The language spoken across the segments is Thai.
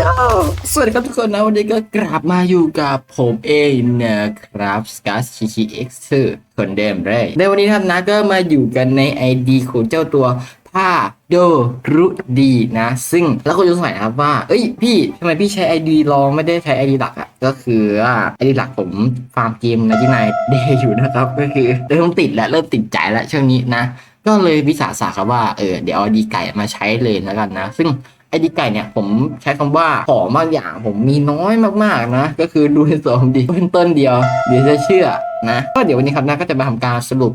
ยสวัสดีครับทุกคนนะวันนี้ก็กลับมาอยู่กับผมเองนะครับสกัสชิชิเอ็กซ์คนเดิมเลยในวันนี้ท่านนะก็มาอยู่กันใน ID ของเจ้าตัวผ้าโดรุดีนะ ซึ่งแล้วก็จะสงสัยนะครับว่า เอ้ยพี่ทำไมพี่ใช้ ID รองไม่ได้ใช้ ID หลักอะ่ะ ก็คือว่า ID หลักผมฟาร์มเกมในที่นายเดย์อยู่นะครับ ก็คือเริ่มติดแล้วเริ่มติดใจแล้วช่วงนี้นะ ก็เลยวิสาสะครับว่าเออเดี๋ยวเอาดีไก่มาใช้เลยแล้วกันนะ ซึ่ง ไอ้ดีไก่เนี่ยผมใช้คำว่าของบางอย่างผมมีน้อยมากๆนะ ก็คือดูในส่วนของดีเพิ่มเต้นเดียวเดี๋ยวจะเชื่อ นะ ก็เดี๋ยววันนี้ครับนะก็จะมาทำการสรุป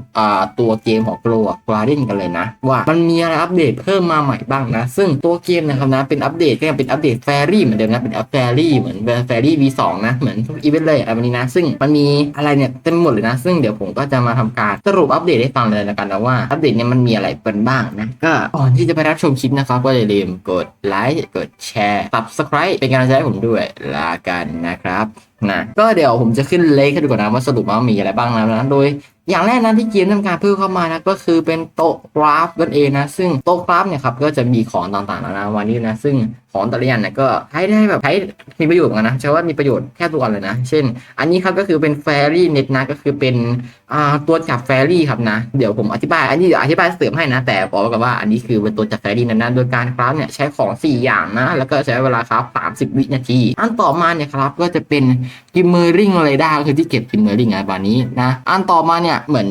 ตัวเกมของโปรกราเดนกันเลยนะ ว่ามันมีอะไรอัปเดตเพิ่มมาใหม่บ้างนะ ซึ่งตัวเกมนะครับนะเป็นอัปเดตก็ยังเป็นอัปเดตแฟรี่เหมือนเดิมนะเป็นอัปแฟรี่เหมือนแฟรี่ V2 นะเหมือนทุกอีเวนต์เลยอะไรแบบนี้นะซึ่งมันมีอะไรเนี่ยเต็มหมดเลยนะ ซึ่งเดี๋ยวผมก็จะมาทำการสรุปอัปเดตให้ฟังเลยแล้วกันนะว่าอัปเดตเนี่ยมันมีอะไรเป็นบ้างนะก็ก่อนที่จะไปรับชมคลิปนะครับก็อย่าลืมกดไลค์กดแชร์ subscribe เป็นกำลังใจให้ผมด้วยลากันนะครับนะก็เดี๋ยวผมจะขึ้นเลขให้ดูก่อนนะว่าสรุปว่ามีอะไรบ้างนะโดยอย่างแรกนะที่เกมทำการเพิ่มเข้ามานะก็คือเป็นโต๊ะกราฟนั่นเองนะซึ่งโต๊ะกราฟเนี่ยครับก็จะมีของต่างๆนานาวันนี้นะซึ่ง ของแต่ละอย่างเนี่ยก็ใช้ได้แบบใช้มีประโยชน์เหมือนกันนะใช่ว่ามีประโยชน์แค่ตัวเลยนะ เช่น อันนี้ครับก็คือเป็นแฟรี่เน็ตนะก็คือเป็นตัวจับแฟรี่ครับนะ เดี๋ยวผมอธิบาย อันนี้เดี๋ยวอธิบายเสริมให้นะ แต่บอกก่อนว่าอันนี้คือเป็นตัวจับแฟรี่นั้นนะโดยการคราฟเนี่ยใช้ของ 4 อย่างนะ แล้วก็ใช้เวลาคราฟ30 วินาที อันต่อมาเนี่ยครับก็จะเป็นกิมเมอร์ริงเรดาร์ก็คือที่เก็บกิมเมอร์ริงอะไรแบบนี้นะอันต่อมาเนี่ยเหมือน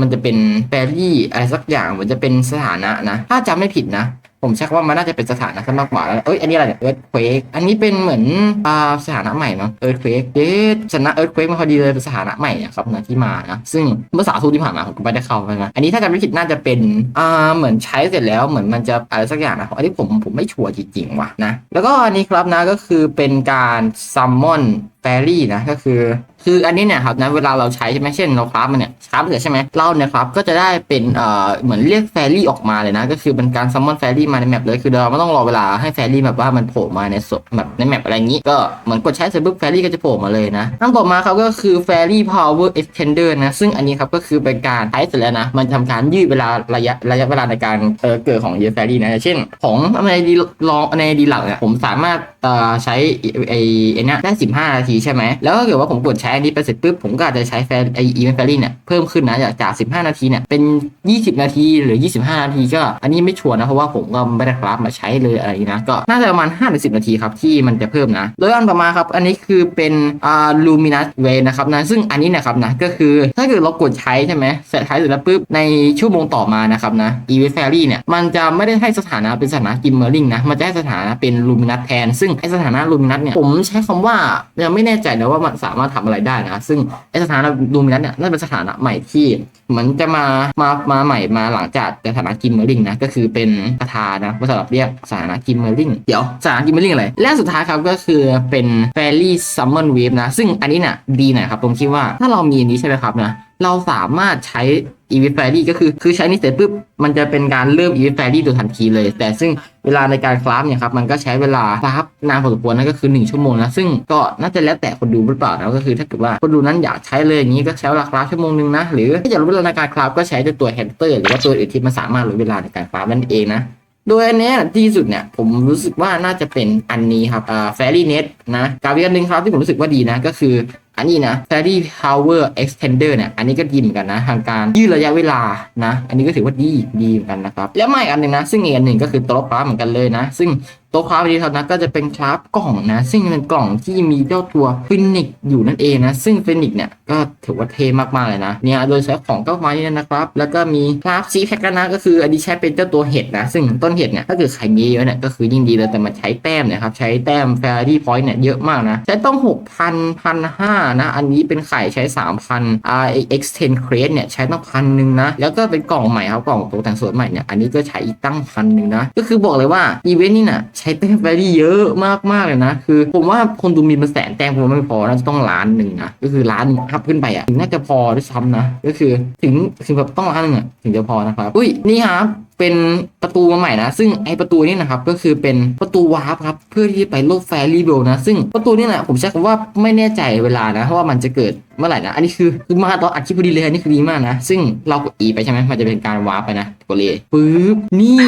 มันจะเป็นแฟรี่อะไรสักอย่างเหมือนจะเป็นสถานะนะ ถ้าจำไม่ผิดนะ ผมเช็คว่ามันน่าจะเป็นสถานะซะมากกว่าแล้วเอ้ยอันนี้อะไรเนี่ยเอิร์ธเควกอันนี้เป็นเหมือนอ่าสถานะใหม่มั้งเอิร์ธเควกเอ๊ะชนะเอิร์ธเควกมาพอดีเลยเป็นสถานะใหม่อะครับนะที่มานะซึ่งเมื่อสาทูที่ผ่านมาผมก็ไม่ได้เข้าไปนะอันนี้ถ้าจำไม่ผิดน่าจะเป็นอ่าเหมือนใช้เสร็จแล้วเหมือนมันจะอะไรสักอย่างนะอันนี้ผมผมไม่ชัวร์จริงๆว่ะนะแล้วก็อันนี้ครับนะก็คือเป็นการซัมมอนแฟรี่นะก็คือ คืออันนี้เนี่ยครับนะเวลาเราใช้ใช่ไหมเช่นเราคราฟมันเนี่ยคราฟเสร็จใช่ไหมเราเนี่ยครับก็จะได้เป็นเอ่อเหมือนเรียกแฟรี่ออกมาเลยนะ ก็คือเป็นการซัมมอนแฟรี่มาในแมปเลยคือเราไม่ต้องรอเวลาให้แฟรี่แบบว่ามันโผล่มาในสดแบบในแมปอะไรอย่างนี้ ก็เหมือนกดใช้เสร็จปุ๊บแฟรี่ก็จะโผล่มาเลยนะอันต่อมาครับก็คือแฟรี่พาวเวอร์เอ็กเทนเดอร์นะซึ่งอันนี้ครับก็คือเป็นการใช้เสร็จแล้วนะมันทำการยืดเวลาระยะระยะเวลาในการเออเกิดของเยอแฟรี่นะเช่น ของในดีลองในดีหลักเนี่ยผมสามารถเอ่อใช้ไอ้เนี้ยได้ 15 นาทีใช่ไหมแล้วถ้าเกิดว่าผมกดใช้อันนี้ไปเสร็จปุ๊บผมก็อาจจะใช้แฟร์ไออีเวนต์แฟรี่เนี่ยเพิ่มขึ้นนะจากจาก 15 นาทีเนี่ยเป็น 20 นาทีหรือ 25 นาทีก็อันนี้ไม่ชัวร์นะเพราะว่าผมก็ไม่ได้คราฟมาใช้เลยอะไรนะก็น่าจะประมาณ5-10 นาทีครับที่มันจะเพิ่มนะโดยอันต่อมาครับอันนี้คือเป็นอ่าลูมินัสเวนะครับนะซึ่งอันนี้นะครับนะก็คือถ้าเกิดเรากดใช้ใช่ไหมเสร็จใช้เสร็จแล้วปุ๊บในชั่วโมงต่อมานะครับนะอีเวนต์แฟรี่เนี่ยมันจะไม่ได้ให้สถานะเป็นสถานะกิมเมอร์ลิงนะมันจะให้สถานะเป็นลูมินัสแทน ซึ่งไอสถานะลูมินัสเนี่ยผมใช้คำว่ายังไม่แน่ใจนะว่ามันสามารถทำอะไรได้นะ ซึ่งไอสถานะดูมินัสเนี่ยน่าจะเป็นสถานะใหม่ที่เหมือนจะมามามาใหม่มาหลังจากสถานะกิมเมอร์ลิงนะก็คือเป็นคาถานะสำหรับเรียกสถานะกิมเมอร์ลิงเดี๋ยวสถานะกิมเมอร์ลิงอะไรและสุดท้ายครับก็คือเป็นแฟรี่ซัมมอนเวฟนะซึ่งอันนี้เนี่ยดีหน่อยครับตรงที่ว่าถ้าเรามีอันนี้ใช่ไหมครับนะเราสามารถใช้อีวิฟแฟรี่ก็คือคือใช้นี่เสร็จปุ๊บมันจะเป็นการเริ่มอีวิฟแฟรี่โดยทันทีเลย แต่ซึ่งเวลาในการคราฟเนี่ยครับมันก็ใช้เวลาคราฟนานพอสมควรนั่นก็คือ 1 ชั่วโมงนะซึ่งก็น่าจะแล้วแต่คนดูหรือเปล่านะก็คือถ้าเกิดว่าคนดูนั้นอยากใช้เลยอย่างนี้ก็ใช้เวลาคราฟชั่วโมงหนึงนะหรือถ้าอยากลดเวลานการคราฟก็ใช้ตัวแฮนเตอร์หรือว่าตัวอื่นที่มันสามารถลดเวลาในการคราฟนั่นเองนะ โดยอันนี้ที่สุดเนี่ยผมรู้สึกว่าน่าจะเป็นอันนี้ครับอ่า Fairy Net นะกับอีกอันหนึ่งครับที่ผมรู้สึกว่าดีนะก็คืออันนี้นะ Fairy Power Extender เนี่ย อันนี้ก็ดีเหมือนกันนะ ทางการยืดระยะเวลานะ อันนี้ก็ถือว่าดีดีเหมือนกันนะครับ แล้วม่อันหนึ่งนะ ซึ่งอีกอันหนึ่งก็คือต๊ะคราเหมือนกันเลยนะ ซึ่ง ต๊ะคราฟนี้ครับนะก็จะเป็นคราฟกล่องนะ ซึ่งเป็นกล่องที่มีเจ้าตัวฟินิกอยู่นั่นเองนะ ซึ่งฟินิกเนี่ยก็ถือว่าเท่มากๆเลยนะเนี่ยโดยใช้ของเก้าไม้เนี่ยนะครับ แล้วก็มีคราฟซีแพ็กนะก็คืออันนี้ใช้เป็นเจ้าตัวเห็ดนะ ซึ่งต้นเห็ดเนี่ยถ้าเกิดใครมีเยอะเนี่ยก็คือยิ่งดีเลยแต่มันใช้แต้มนี่ยครับใช้แต้มแฟรี่พอยต์เนี่ยเยอะมากนะใช้ต้อง6,000พันห้านะอันนี้เป็นไข่ใช้3,000 r x 10 crate เทนเครสเนี่ยใช้ต้องพันหนึ่งนะแล้วก็เป็นกล่องใหม่ครับกล่องตกแต่งสวยใหม่เนี่ยอันนี้ก็ใช้อีกตั้งพันหนึ่งนะก็คือบอกเลยว่าอีเวนต์นี่น่ะใช้แต้มแฟรี่เยอะมากมากเลยนะ คือผมว่าคนดูมีเป็นแสนแต้มผมไม่พอน่าจะต้องล้านหนึ่งนะก็คือล้านหนึ่งอัพขึ้นไปอะถึงน่าจะพอด้วยซ้ำนะ ก็คือถึงถึงแบบต้องล้านหนึ่งอะถึงจะพอนะครับอุ้ยนี่ครับเป็นประตูมาใหม่นะ ซึ่งไอประตูนี่นะครับก็คือเป็นประตูวาร์ปครับเพื่อที่จะไปโลกแฟรี่เบลนะ ซึ่งประตูนี่นะผมใช้คำว่าไม่แน่ใจเวลานะเพราะว่ามันจะเกิดเมื่อไหร่นะ อันนี้คือคือมาตอนอัดคลิปพอดีเลยอันนี้คือดีมากนะ ซึ่งเรากด E ไปใช่ไหมมันจะเป็นการวาร์ปไปนะกดเลยปึ๊บนี่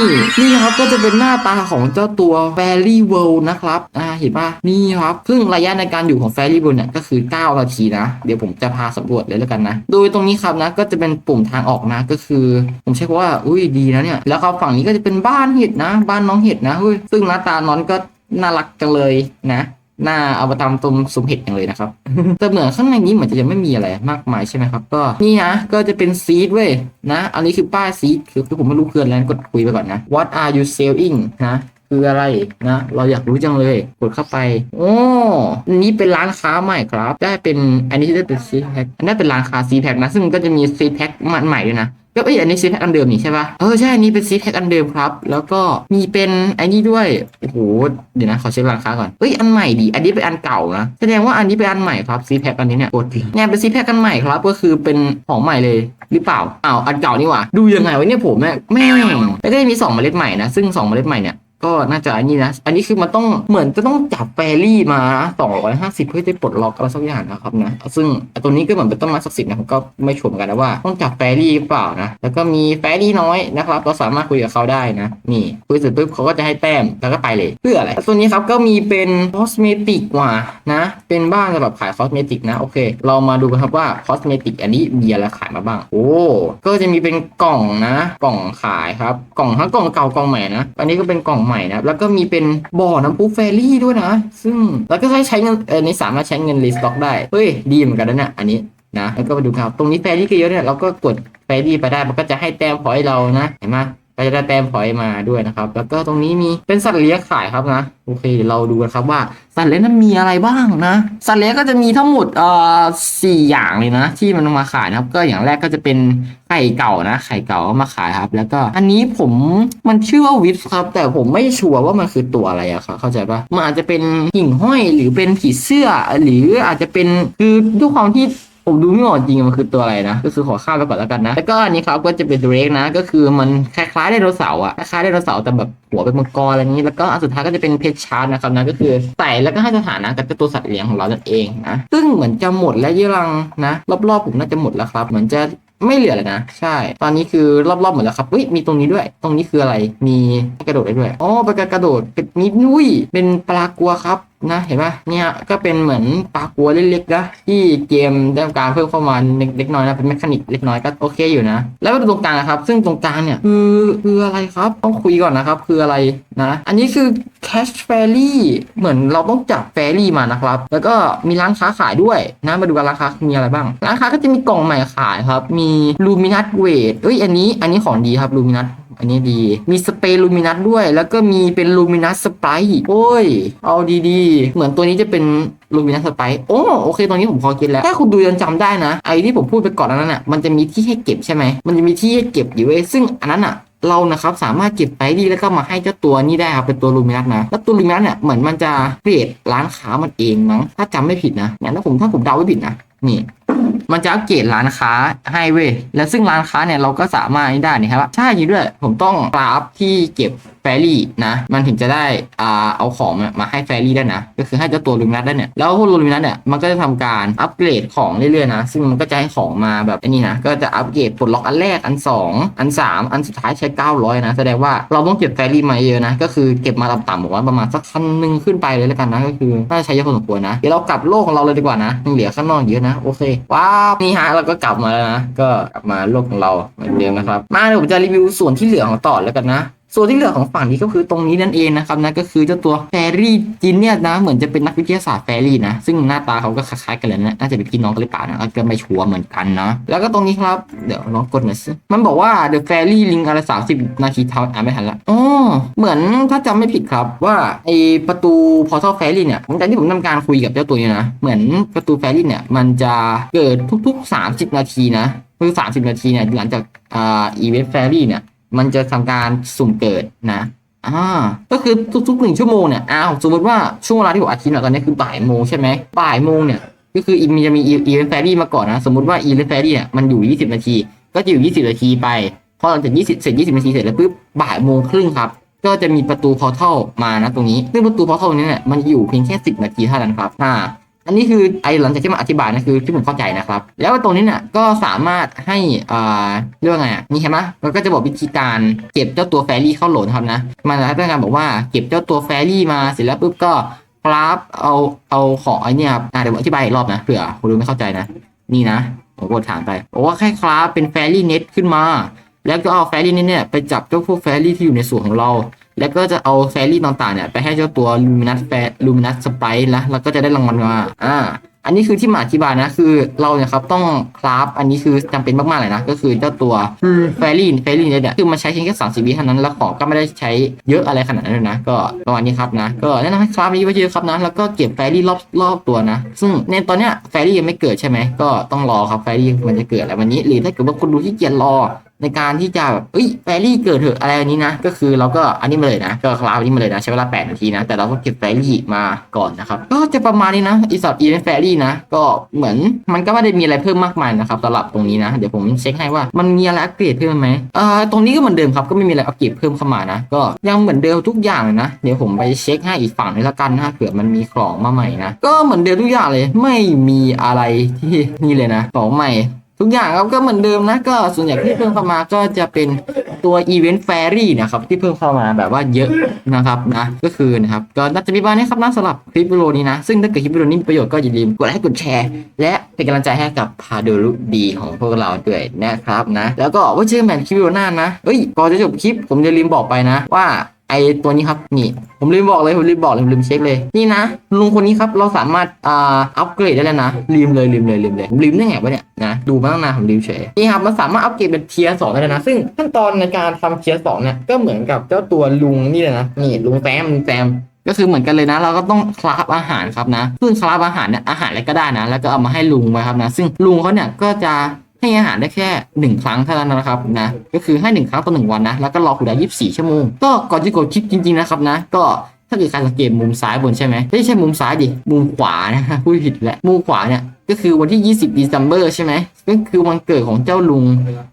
นี่ครับก็จะเป็นหน้าตาของเจ้าตัว Fairy World นะครับอ่าเห็นปะนี่ครับซึ่งระยะในการอยู่ของ Fairy World เนี่ยก็คือ 9 นาทีนะ เดี๋ยวผมจะพาสำรวจเลยแล้วกันนะ โดยตรงนี้ครับนะก็จะเป็นปุ่มทางออกนะก็คือ ผมใช้คำว่าอุ้ยดีนะเนี่ยแล้วครับฝั่งนี้ก็จะเป็นบ้านเห็ดนะ บ้านน้องเห็ดนะเฮ้ยซึ่งหน้าตาน้อนก็น่ารักจังเลยนะหน้าเอาไปทำตรงสุมเห็ดอย่างเลยนะครับแต่เหมือนข้างในนี้เหมือนจะยังไม่มีอะไรมากมายใช่ไหมครับ ก็นี่นะก็จะเป็นซีดเว้ยนะ อันนี้คือป้ายซีดคือคือผมไม่รู้เพื่ออะไรกดคุยไปก่อนนะ What are you selling นะ คืออะไรนะ เราอยากรู้จังเลย กดเข้าไป โอ้อันนี้เป็นร้านค้าใหม่ครับ ได้เป็นอันนี้ได้เป็นซีแพ็คอันนี้เป็นร้านค้าซีแพ็คนะ ซึ่งก็จะมีซีแพ็คใหม่ด้วยนะก็เอ้ยอันนี้ซีแพ็คอันเดิมนี่ใช่ปะเออใช่อันนี้เป็นซีแพ็คอันเดิมครับ แล้วก็มีเป็นอ้นี่ด้วยโอ้โหเดี๋ยวนะขอเช็คราคาก่อนเอ้ยอันใหม่ดี อันนี้เป็นอันเก่านะแสดงว่าอันนี้เป็นอันใหม่ครับซีแพ็คอันนี้เนี่ยกดเนี่ยเป็นซีแพ็คอันใหม่ครับ ก็คือเป็นของใหม่เลยหรือเปล่าอ้าวอันเก่านี่หว่าดูยังไงวะเนี่ยผมแม่แม่แล้วก็จะมีสองเมล็ดใหม่นะซึ่งสองเมล็ดใหม่เนี่ย ก็น่าจะอันนี้นะ อันนี้คือมันต้องเหมือนจะต้องจับแฟรี่มาสองร้อยห้าสิบเพื่อจะปลดล็อกอะไรสักอย่างนะครับนะ ซึ่งตัวนี้ก็เหมือนเป็นต้นไม้ศักดิ์สิทธิ์นะผมก็ไม่ชมกันนะว่าต้องจับแฟรี่หรือเปล่านะ แล้วก็มีแฟรี่น้อยนะครับเราสามารถคุยกับเขาได้นะนี่คุยเสร็จปุ๊บเขาก็จะให้แต้มแล้วก็ไปเลยเพื่ออะไรตัวนี้ครับก็มีเป็นคอสเมติกว่ะนะ เป็นบ้านสำหรับขายคอสเมติกนะโอเค เรามาดูกันครับว่าคอสเมติกอันนี้มีอะไรขายมาบ้าง โอ้ก็จะมีเป็นกล่องนะ กล่องขายครับ กล่องทั้งกล่องเก่ากล่องใหม่นะอันนี้ก็เป็นกล่องใหม่นะแล้วก็มีเป็นบ่อน้ำพุเฟรี่ด้วยนะ ซึ่งแล้วก็ใช้ใช้เงินเออนี่สามารถใช้เงินรีสต็อกได้ เฮ้ย ดีเหมือนกันนะเนี่ยอันนี้นะ แล้วก็มาดูครับ ตรงนี้แฟรี่ก็เยอะเนี่ยเราก็กดแฟรี่ไปได้ มันก็จะให้แต้มพอยต์เรานะ เห็นไหม ก็จะได้แต้มพอยต์มาด้วยนะครับ แล้วก็ตรงนี้มีเป็นสัตว์เลี้ยงขายครับนะ โอเคเดี๋ยวเราดูกันครับว่าสัตว์เลี้ยงนั้นมีอะไรบ้างนะ สัตว์เลี้ยงก็จะมีทั้งหมดเอ่อสี่อย่างเลยนะ ที่มันมาขายนะครับ ก็อย่างแรกก็จะเป็นไข่เก่านะ ไข่เก่าเอามาขายครับ แล้วก็อันนี้ผมมันชื่อว่าวิปครับ แต่ผมไม่ชัวร์ว่ามันคือตัวอะไรอะครับ เข้าใจปะมันอาจจะเป็นหิ่งห้อยหรือเป็นผีเสื้อหรืออาจจะเป็นคือด้วยความที่ ผมดูไม่ออกจริงมันคือตัวอะไรนะ ก็คือขอข้ามไปก่อนแล้วกันนะ แล้วก็อันนี้ครับก็จะเป็นเดรกนะ ก็คือมันคล้ายๆไดโนเสาร์อะคล้ายๆไดโนเสาร์แต่แบบหัวเป็นมังกรอะไรนี้ แล้วก็อันสุดท้ายก็จะเป็นเพชรชาร์ดนะครับนะ ก็คือใส่แล้วก็ให้สถานะกับเจ้าตัวสัตว์เลี้ยงของเรานั่นเองนะ ซึ่งเหมือนจะหมดแล้วยี่รังนะ รอบๆผมน่าจะหมดแล้วครับ เหมือนจะไม่เหลือแล้วนะ ใช่ ตอนนี้คือรอบๆหมดแล้วครับเฮ้ยมีตรงนี้ด้วย ตรงนี้คืออะไร มีกระโดดได้ด้วย อ๋อเป็นการกระโดดเป็นมีนุ้ยเป็นปลากัวครับ นะเห็นปะเนี่ยก็เป็นเหมือนปลากัวเล็กๆนะที่เกมได้การเพิ่มเข้ามาเล็กน้อยนะเป็นแมคานิกเล็กน้อยก็โอเคอยู่นะ แล้วมาดูตรงกลางนะครับซึ่งตรงกลางเนี่ยคือคืออะไรครับต้องคุยก่อนนะครับคืออะไรนะอันนี้คือ cash fairy เหมือนเราต้องจับ fairy มานะครับ แล้วก็มีร้านค้าขายด้วยนะมาดูกันร้านค้ามีอะไรบ้าง ร้านค้าก็จะมีกล่องใหม่ขายครับ มี luminous weight เอ้ยอันนี้อันนี้ของดีครับ luminous อันนี้ดี มีสเปรย์ลูมินัสด้วย แล้วก็มีเป็นลูมินัสสไปร์โอ้ย เอาดีๆ เหมือนตัวนี้จะเป็นลูมินัสสไปร์โอ้โอเคตรงนี้ผมพอคิดแล้ว ถ้าคุณดูยังจำได้นะ ไอ้ที่ผมพูดไปก่อนนั้นน่ะ มันจะมีที่ให้เก็บใช่ไหม มันจะมีที่ให้เก็บอยู่เว้ย ซึ่งอันนั้นอะเรานะครับสามารถเก็บไปดีแล้วก็มาให้เจ้าตัวนี้ได้ครับเป็นตัวลูมินัสนะแล้วตัวลูมินัสเนี่ยเหมือนมันจะเปลี่ยนร้านค้ามันเองมั้งถ้าจำไม่ผิดนะเนี่ยถ้าผมถ้าผมเดาไม่ผิดนะ นี่ มันจะอัปเกรดร้านค้าให้เว้ย แล้วซึ่งร้านค้าเนี่ยเราก็สามารถได้นี่ครับ ใช่จริงด้วย ผมต้องกราฟที่เก็บแฟรี่นะ มันถึงจะได้อ่าเอาของมาให้แฟรี่ได้นะ ก็คือให้เจ้าตัวลูมินัสได้เนี่ย แล้วพวกลูมินัสเนี่ย มันก็จะทำการอัปเกรดของเรื่อยๆนะ ซึ่งมันก็จะให้ของมาแบบอ้นี่นะ ก็จะอัปเกรดปลดล็อกอันแรก อัน 2 อัน 3 อันสุดท้ายใช้ 900 นะ แสดงว่าเราต้องเก็บแฟรี่มาเยอะนะ ก็คือเก็บมาต่ำๆบอกว่าประมาณสักพันหนึ่งขึ้นไปเลยแล้วกันนะ ก็คือน่าใช้เยอะพอสมควรนะ เดี๋ยวเรากลับโลกของเราเลยดีกว่านะยังเหลือข้างนอกเยอะนะโอเคว้าวนี่ฮะเราก็กลับมาแล้วนะก็กลับมาโลกของเราเหมือนเดิมนะครับ มาเดี๋ยวผมจะรีวิวส่วนที่เหลือของต่อแล้วกันนะ ส่วนที่เหลือของฝั่งนี้ก็คือตรงนี้นั่นเองนะครับนะก็คือเจ้าตัวแฟรี่จินเนี่ยนะเหมือนจะเป็นนักวิทยาศาสตร์แฟรี่นะซึ่งหน้าตาเขาก็คล้ายๆกันเลยนะน่าจะเป็นพี่น้องกันหรือเปล่านะก็ไม่ชัวร์เหมือนกันนะแล้วก็ตรงนี้ครับเดี๋ยวลองกดหน่อยสิมันบอกว่า the fairy link อะไรสามสิบนาทีเท่าอ่านไม่ทันละอ๋อเหมือนถ้าจำไม่ผิดครับว่าไอประตู portal fairy เนี่ยหลังจากที่ผมทำการคุยกับเจ้าตัวนี้นะเหมือนประตู fairy เนี่ยมันจะเกิดทุก ๆ 30 นาทีนะคือ 30 นาทีเนี่ยหลังจากอ่า event fairy เนี่ย มันจะทำการสุ่มเกิดนะอ่าก็คือทุกๆหนึ่งชั่วโมงเนี่ยอ้าวสมมติว่าช่วงเวลาที่ผมอัดคลิปเนี่ยตอนนี้คือบ่ายโมงใช่ไหมบ่ายโมงเนี่ยก็คือมันจะมีอีเวนต์แฟรี่มาก่อนนะสมมติว่าอีเวนต์แฟรี่เนี่ยมันอยู่ 20 นาที ก็จะอยู่ 20 นาทีไปพอหลังจาก20เสร็จ 20 นาทีเสร็จแล้วปุ๊บบ่ายโมงครึ่งครับก็จะมีประตูพอร์ทัลมานะตรงนี้ ซึ่งประตูพอร์ทัลนี้เนี่ยมันอยู่เพียงแค่ 10 นาทีเท่านั้นครับอ่า อันนี้คือไอหลังจากที่มาอธิบายนะคือที่ผมเข้าใจนะครับ แล้วตรงนี้เนี่ยก็สามารถให้อ่าเรียกว่าไงนี่เห็นไหมมันก็จะบอกวิธีการเก็บเจ้าตัวแฟรี่เข้าโหลนครับนะมันจะต้องการบอกว่าเก็บเจ้าตัวแฟรี่มาเสร็จแล้วปุ๊บก็คราฟเอาเอาของไอเนี่ยครับอ่าเดี๋ยวอธิบายอีกรอบนะเผื่อคุณรู้ไม่เข้าใจนะ นี่นะผมกดถามไปบอกว่าแค่คราฟเป็นแฟรี่เน็ตขึ้นมา แล้วก็เอาแฟรี่เน็ตเนี่ยไปจับเจ้าพวกแฟรี่ที่อยู่ในส่วนของเรา แล้วก็จะเอาแฟรี่ต่างๆเนี่ยไปให้เจ้าตัวลูมินัสแฟลูมินัสสไปร์นะแล้วก็จะได้รางวัลมา อ่า อันนี้คือที่มาอธิบายนะ คือเราเนี่ยครับต้องคราฟอันนี้คือจำเป็นมากๆเลยนะ ก็คือเจ้าตัวแฟรี่แฟรี่เนี่ยคือมันใช้เพียงแค่สามสิบวิเท่านั้นแล้วของก็ไม่ได้ใช้เยอะอะไรขนาดนั้นนะ ก็ประมาณนี้ครับนะ ก็แนะนำให้คราฟนี้ไว้เยอะครับนะ แล้วก็เก็บแฟรี่รอบรอบตัวนะ ซึ่งในตอนเนี้ยแฟรี่ยังไม่เกิดใช่ไหมก็ต้องรอครับแฟรี่มันจะเกิดอะไรวันนี้หรือถ้าเกิดว่าคุณดูที่เกียจรอ ในการที่จะแบบเอ้ยแฟรี่เกิดเถอะอะไรอันนี้นะ ก็คือเราก็อันนี้มาเลยนะ ก็คลาวนนี้มาเลยนะใช้เวลา 8 นาทีนะ แต่เราก็เก็บแฟรี่มาก่อนนะครับ ก็จะประมาณนี้นะอีสอดอีเวนต์แฟรี่นะ ก็เหมือนมันก็ไม่ได้มีอะไรเพิ่มมากมายนะครับสำหรับตรงนี้นะ เดี๋ยวผมเช็คให้ว่ามันมีอะไรอัปเกรดเพิ่มไหมเอ่อตรงนี้ก็เหมือนเดิมครับ ก็ไม่มีอะไรอัปเกรดเพิ่มเข้ามานะ ก็ยังเหมือนเดิมทุกอย่างเลยนะ เดี๋ยวผมไปเช็คให้อีกฝั่งนึงละกันนะเผื่อมันมีของมาใหม่นะ ก็เหมือนเดิมทุกอย่างเลย ไม่มีอะไรที่นี่เลยนะของใหม่ ทุกอย่างครับก็เหมือนเดิมนะก็ส่วนใหญ่ที่เพิ่มเข้ามาก็จะเป็นตัวอีเวนต์แฟรี่นะครับที่เพิ่มเข้ามาแบบว่าเยอะนะครับนะก็คือนะครับก็น่าจะมีบ้างนะครับนะสำหรับคลิปวิดีโอนี้นะ ซึ่งถ้าเกิดคลิปวิดีโอนี้มีประโยชน์ก็อย่าลืมกดไลค์กดแชร์ และเป็นกำลังใจให้กับพาโดรุดีของพวกเราด้วยนะครับนะ แล้วก็ว่าเจอกันใหม่นคลิปวิดีโอหน้านะเอ้ยก่อนจะจบคลิปผมจะลืมบอกไปนะว่า ไอตัวนี้ครับนี่ ผมลืมบอกเลยผมลืมบอกเลยผมลืมเช็คเลยนี่นะลุงคนนี้ครับเราสามารถอ่าอัปเกรดได้แล้วนะลืมเลยลืมเลยลืมเลยผมลืมได้ไงวะเนี่ยนะดูมาตั้งนานผมลืมเฉยนี่ครับมันสามารถอัปเกรดเป็นเทียร์สองได้เลยนะซึ่งขั้นตอนในการทำเทียร์สองเนี่ยก็เหมือนกับเจ้าตัวลุงนี่เลยนะนี่ลุงแซมลุงแซมก็คือเหมือนกันเลยนะ เราก็ต้องคลาฟอาหารครับนะซึ่งคลาฟอาหารเนี่ยอาหารอะไรก็ได้นะ แล้วก็เอามาให้ลุงไว้ครับนะ ซึ่งลุงเขาเนี่ยก็จะ ให้อาหารได้แค่หนึ่งครั้งเท่านั้นนะครับนะก็คือให้หนึ่งครั้งต่อหนึ่งวันนะแล้วก็รอคุณได้ยี่สิบสี่ชั่วโมง ก็ก่อนจะกดคลิปจริงๆนะครับนะ ก็ถ้าเกิดการสังเกตมุมซ้ายบนใช่ไหมไม่ใช่มุมซ้ายดิมุมขวานะพูดผิดแหละมุมขวาเนี่ยก็คือวันที่ 20 December ใช่ไหมก็คือวันเกิดของเจ้าลุง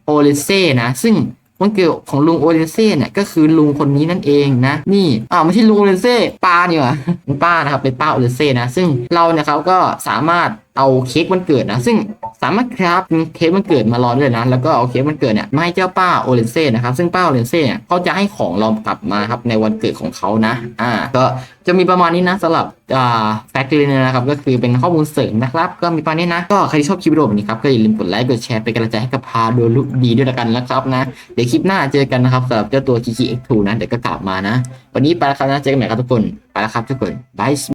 โอเลเซ่นะ ซึ่งวันเกิดของลุงโอเรนเซ่เนี่ยก็คือลุงคนนี้นั่นเองนะ นี่อ้าวไม่ใช่ลุงโอเรนเซ่ป้านี่หว่าเป็นป้านะครับเป็นป้าโอเรนเซ่นะซึ่งเราเนี่ยเขาก็สามารถ เอาเค้กวันเกิดนะ ซึ่งสามารถครับเค้กวันเกิดมารอด้วยนะ แล้วก็เอาเค้กวันเกิดเนี่ยมาให้เจ้าป้าโอเรนเซ่นะครับ ซึ่งป้าโอเรนเซ่เนี่ยเขาจะให้ของเรากลับมาครับในวันเกิดของเขานะ อ่า ก็จะมีประมาณนี้นะสำหรับอ่าแฟกต์เลยนะครับ ก็คือเป็นข้อมูลเสริมนะครับ ก็มีประมาณนี้นะ ก็ใครที่ชอบคลิปวิดีโอแบบนี้ครับก็อย่าลืมกดไลค์ กดแชร์ เป็นกำลังใจให้กับพาโดลุดีด้วยละกันนะครับนะ เดี๋ยวคลิปหน้าเจอกันนะครับสำหรับเจ้าตัว Kiki X2 นะ เดี๋ยวก็กลับมานะ วันนี้ไปแล้วครับนะ เจอกันใหม่ครับทุกคน ไปแล้วครับทุกคนบาย